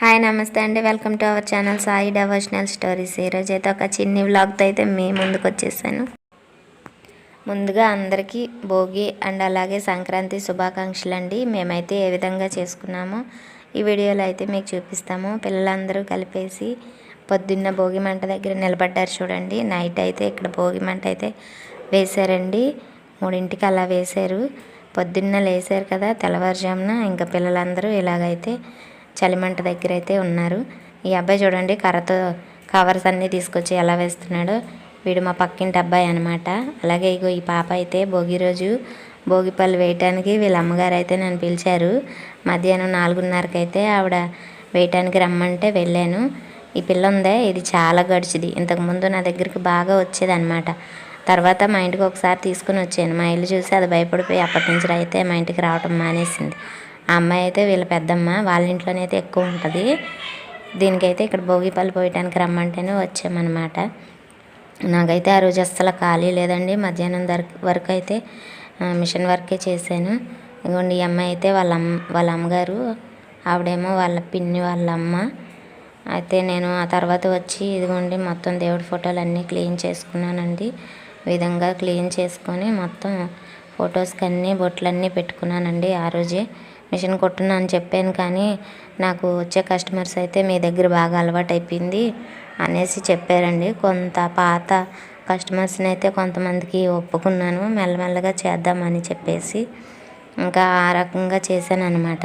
Hi నమస్తే అండి. Welcome to our channel Sai devotional stories. ఈరోజు అయితే ఒక చిన్ని వ్లాగ్తో అయితే మీ ముందుకు వచ్చేసాను. ముందుగా అందరికీ భోగి అండ్ అలాగే సంక్రాంతి శుభాకాంక్షలు అండి మేమైతే ఏ విధంగా చేసుకున్నామో ఈ వీడియోలో అయితే మీకు చూపిస్తాము. పిల్లలందరూ కలిపేసి పొద్దున్న భోగి మంట దగ్గర నిలబడ్డారు చూడండి. నైట్ అయితే ఇక్కడ భోగి మంట అయితే వేశారండి. మూడింటికి అలా వేశారు. పొద్దున్న లేసారు కదా తెల్లవారుజామున ఇంకా పిల్లలందరూ ఇలాగైతే చలిమంట దగ్గర అయితే ఉన్నారు. ఈ అబ్బాయి చూడండి కర్రతో కవర్స్ అన్నీ తీసుకొచ్చి ఎలా వేస్తున్నాడో. వీడు మా పక్కింటి అబ్బాయి అనమాట అలాగే ఇగో ఈ పాప అయితే భోగి రోజు భోగిపళ్ళు వేయటానికి వీళ్ళ అమ్మగారు అయితే నన్ను పిలిచారు. మధ్యాహ్నం నాలుగున్నరకి అయితే ఆవిడ వేయటానికి రమ్మంటే వెళ్ళాను. ఈ పిల్ల ఉందే ఇది చాలా గడిచిది. ఇంతకుముందు నా దగ్గరికి బాగా వచ్చేది అనమాట తర్వాత మా ఇంటికి ఒకసారి తీసుకుని వచ్చాను. మా ఇల్లు చూసి అది భయపడిపోయి అప్పటి నుంచి అయితే మా ఇంటికి రావటం మానేసింది. ఆ అమ్మాయి అయితే వీళ్ళ పెద్దమ్మ వాళ్ళ ఇంట్లోనే అయితే ఎక్కువ ఉంటుంది. దీనికైతే ఇక్కడ భోగిపల్లి పోయటానికి రమ్మంటేనే వచ్చామన్నమాట. నాకైతే ఆ రోజు అస్సలు ఖాళీ లేదండి. మధ్యాహ్నం వరకు అయితే మిషన్ వర్కే చేశాను. ఇదిగోండి ఈ అమ్మాయి అయితే వాళ్ళ అమ్మ వాళ్ళ అమ్మగారు ఆవిడేమో వాళ్ళ పిన్ని వాళ్ళ అమ్మ. అయితే నేను ఆ తర్వాత వచ్చి ఇదిగోండి మొత్తం దేవుడి ఫోటోలు అన్నీ క్లీన్ చేసుకున్నానండి. విధంగా క్లీన్ చేసుకొని మొత్తం ఫొటోస్కి అన్నీ బొట్లన్నీ పెట్టుకున్నానండి ఆ రోజే. మిషన్ కొట్టున్నా అని చెప్పాను కానీ నాకు వచ్చే కస్టమర్స్ అయితే మీ దగ్గర బాగా అలవాటు అయిపోయింది అనేసి చెప్పారండి. కొంత పాత కస్టమర్స్ని అయితే కొంతమందికి ఒప్పుకున్నాను మెల్లమెల్లగా చేద్దామని చెప్పేసి ఇంకా ఆ రకంగా చేశాను అనమాట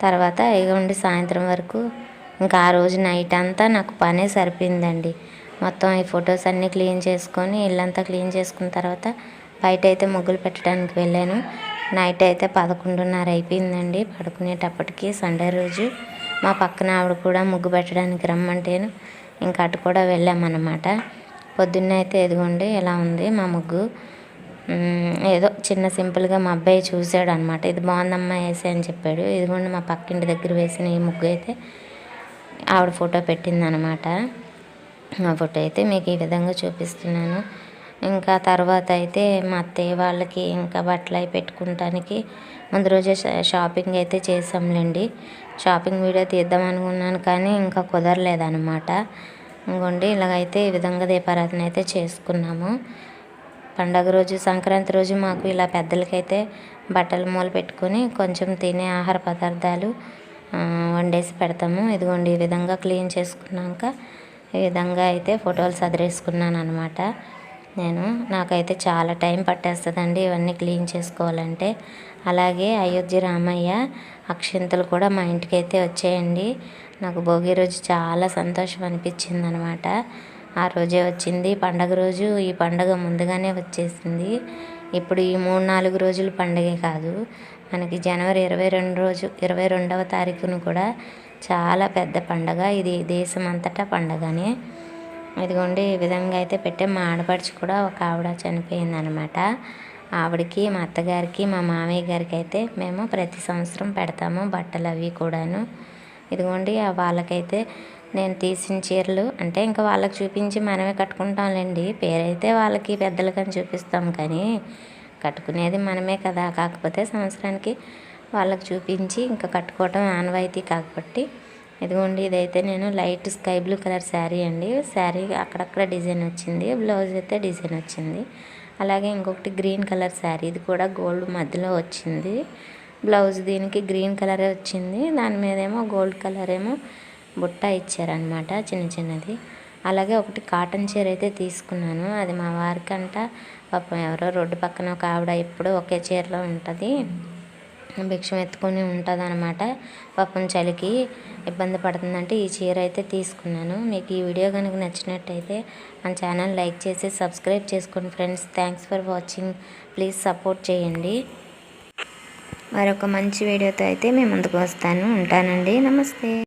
తర్వాత ఇగోండి సాయంత్రం వరకు ఇంకా ఆ రోజు నైట్ అంతా నాకు పనే సరిపోయిందండి. మొత్తం ఈ ఫొటోస్ అన్నీ క్లీన్ చేసుకొని ఇల్లంతా క్లీన్ చేసుకున్న తర్వాత బయట అయితే ముగ్గులు పెట్టడానికి వెళ్ళాను. నైట్ అయితే పదకొండున్నర అయిపోయిందండి. పడుకునేటప్పటికి సండే రోజు మా పక్కన ఆవిడ కూడా ముగ్గు పెట్టడానికి రమ్మంటేను ఇంకా అటు కూడా వెళ్ళామన్నమాట. పొద్దున్న అయితే ఎదుగుండి ఇలా ఉంది మా ముగ్గు? ఏదో చిన్న సింపుల్గా మా అబ్బాయి చూశాడు అనమాట ఇది బాగుందమ్మా వేసి అని చెప్పాడు. ఇదిగోండి మా పక్కింటి దగ్గర వేసిన ఈ ముగ్గు అయితే ఆవిడ ఫోటో పెట్టిందనమాట ఆ ఫోటో అయితే మీకు ఈ విధంగా చూపిస్తున్నాను. ఇంకా తర్వాత అయితే మా అత్తయ్య వాళ్ళకి ఇంకా బట్టలు అవి పెట్టుకుంటానికి ముందు రోజే షాపింగ్ అయితే చేసాంలేండి షాపింగ్ వీడియో తీద్దాం అనుకున్నాను కానీ ఇంకా కుదరలేదనమాట ఇంకోండి ఇలాగైతే ఈ విధంగా దీపారాధన అయితే చేసుకున్నాము. పండగ రోజు సంక్రాంతి రోజు మాకు ఇలా పెద్దలకైతే బట్టలు మూల పెట్టుకొని కొంచెం తినే ఆహార పదార్థాలు వండేసి పెడతాము. ఇదిగోండి ఈ విధంగా క్లీన్ చేసుకున్నాక ఈ విధంగా అయితే ఫోటోలు సదిరేసుకున్నాను అనమాట నేను. నాకైతే చాలా టైం పట్టేస్తుందండి ఇవన్నీ క్లీన్ చేసుకోవాలంటే. అలాగే అయోధ్య రామయ్య అక్షింతలు కూడా మా ఇంటికి అయితే వచ్చాయండి. నాకు భోగి రోజు చాలా సంతోషం అనిపించింది అనమాట ఆ రోజే వచ్చింది. పండగ రోజు ఈ పండగ ముందుగానే వచ్చేసింది. ఇప్పుడు ఈ మూడు నాలుగు రోజులు పండగే కాదు. మనకి జనవరి ఇరవై రెండు రోజు ఇరవై రెండవ తారీఖును కూడా చాలా పెద్ద పండగ. ఇది దేశం అంతటా పండగనే. ఇదిగోండి ఈ విధంగా అయితే పెట్టే. మా ఆడపడుచు కూడా ఒక ఆవిడ చనిపోయిందనమాట ఆవిడకి మా అత్తగారికి మా మామయ్య గారికి అయితే మేము ప్రతి సంవత్సరం పెడతాము బట్టలు అవి కూడాను. ఇదిగోండి వాళ్ళకైతే నేను తీసిన చీరలు అంటే ఇంకా వాళ్ళకి చూపించి మనమే కట్టుకుంటాంలేండి. పేరైతే వాళ్ళకి పెద్దలకని చూపిస్తాం కానీ కట్టుకునేది మనమే కదా. కాకపోతే సంవత్సరానికి వాళ్ళకి చూపించి ఇంకా కట్టుకోవటం ఆనవాయితీ కాబట్టి ఇదిగోండి ఇదైతే నేను light sky blue colour sari అండి. శారీ అక్కడక్కడ డిజైన్ వచ్చింది బ్లౌజ్ అయితే డిజైన్ వచ్చింది. అలాగే ఇంకొకటి గ్రీన్ కలర్ శారీ ఇది కూడా గోల్డ్ మధ్యలో వచ్చింది. బ్లౌజ్ దీనికి గ్రీన్ కలరే వచ్చింది దాని మీద ఏమో గోల్డ్ కలర్ ఏమో బుట్ట ఇచ్చారనమాట చిన్న చిన్నది. అలాగే ఒకటి కాటన్ చీర అయితే తీసుకున్నాను అది మా వారికంట పాపం ఎవరో రోడ్డు పక్కన ఒక ఆవిడ ఎప్పుడూ ఒకే చీరలో ఉంటుంది. భిక్షం ఎత్తుకొని ఉంటుంది అనమాట పాపం చలికి ఇబ్బంది పడుతుందంటే ఈ చీర అయితే తీసుకున్నాను. మీకు ఈ వీడియో కనుక నచ్చినట్టయితే మన ఛానల్ లైక్ చేసి సబ్స్క్రైబ్ చేసుకోండి friends. Thanks for watching please support చేయండి. మరొక మంచి వీడియోతో అయితే మేము ముందుకు వస్తాను. ఉంటానండి. నమస్తే.